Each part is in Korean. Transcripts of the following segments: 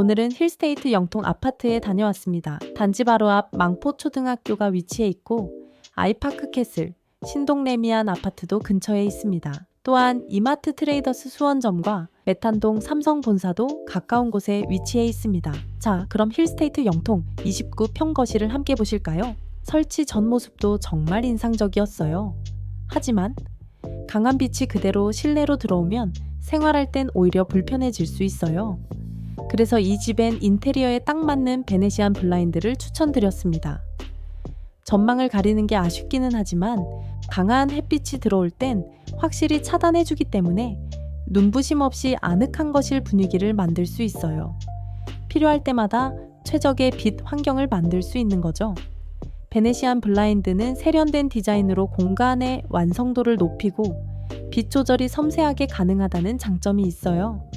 오늘은 힐스테이트 영통 아파트에 다녀왔습니다. 단지 바로 앞 망포초등학교가 위치해 있고 아이파크 캐슬, 신동레미안 아파트도 근처에 있습니다. 또한 이마트 트레이더스 수원점과 메탄동 삼성 본사도 가까운 곳에 위치해 있습니다. 자, 그럼 힐스테이트 영통 29 평거실을 함께 보실까요? 설치 전 모습도 정말 인상적이었어요. 하지만 강한 빛이 그대로 실내로 들어오면 생활할 땐 오히려 불편해질 수 있어요. 그래서 이 집엔 인테리어에 딱 맞는 베네시안 블라인드를 추천드렸습니다. 전망을 가리는 게 아쉽기는 하지만 강한 햇빛이 들어올 땐 확실히 차단해주기 때문에 눈부심 없이 아늑한 거실 분위기를 만들 수 있어요. 필요할 때마다 최적의 빛 환경을 만들 수 있는 거죠. 베네시안 블라인드는 세련된 디자인으로 공간의 완성도를 높이고 빛 조절이 섬세하게 가능하다는 장점이 있어요.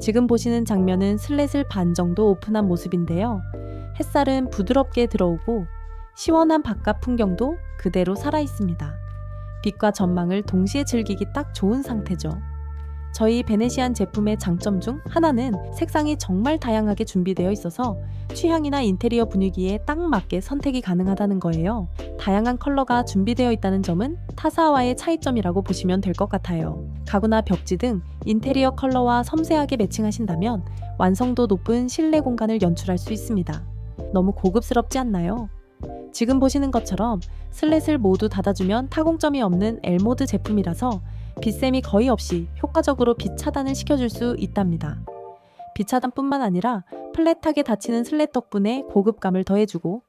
지금 보시는 장면은 슬랫을 반 정도 오픈한 모습인데요. 햇살은 부드럽게 들어오고 시원한 바깥 풍경도 그대로 살아 있습니다. 빛과 전망을 동시에 즐기기 딱 좋은 상태죠. 저희 베네시안 제품의 장점 중 하나는 색상이 정말 다양하게 준비되어 있어서 취향이나 인테리어 분위기에 딱 맞게 선택이 가능하다는 거예요. 다양한 컬러가 준비되어 있다는 점은 타사와의 차이점이라고 보시면 될 것 같아요. 가구나 벽지 등 인테리어 컬러와 섬세하게 매칭하신다면 완성도 높은 실내 공간을 연출할 수 있습니다. 너무 고급스럽지 않나요? 지금 보시는 것처럼 슬랫을 모두 닫아주면 타공점이 없는 L모드 제품이라서 빛샘이 거의 없이 효과적으로 빛 차단을 시켜줄 수 있답니다. 빛 차단뿐만 아니라 플랫하게 닫히는 슬랫 덕분에 고급감을 더해주고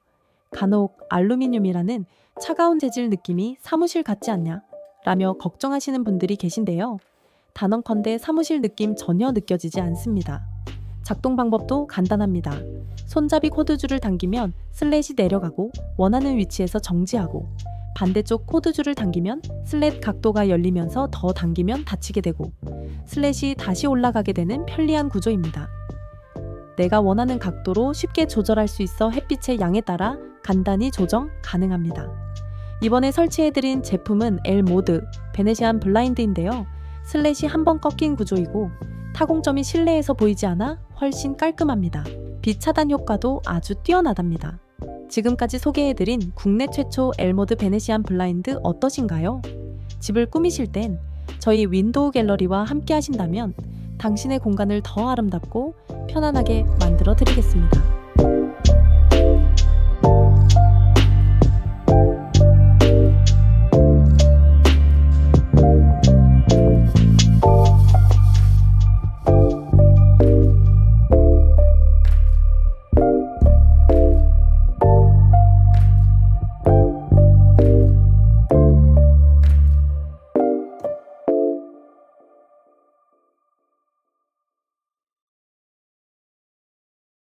간혹 알루미늄이라는 차가운 재질 느낌이 사무실 같지 않냐? 라며 걱정하시는 분들이 계신데요. 단언컨대 사무실 느낌 전혀 느껴지지 않습니다. 작동 방법도 간단합니다. 손잡이 코드줄을 당기면 슬랫이 내려가고 원하는 위치에서 정지하고 반대쪽 코드줄을 당기면 슬랫 각도가 열리면서 더 당기면 닫히게 되고 슬랫이 다시 올라가게 되는 편리한 구조입니다. 내가 원하는 각도로 쉽게 조절할 수 있어 햇빛의 양에 따라 간단히 조정 가능합니다. 이번에 설치해드린 제품은 L 모드 베네시안 블라인드인데요. 슬랫이 한 번 꺾인 구조이고 타공점이 실내에서 보이지 않아 훨씬 깔끔합니다. 빛 차단 효과도 아주 뛰어나답니다. 지금까지 소개해드린 국내 최초 L모드 베네시안 블라인드 어떠신가요? 집을 꾸미실 땐 저희 윈도우 갤러리와 함께 하신다면 당신의 공간을 더 아름답고 편안하게 만들어 드리겠습니다.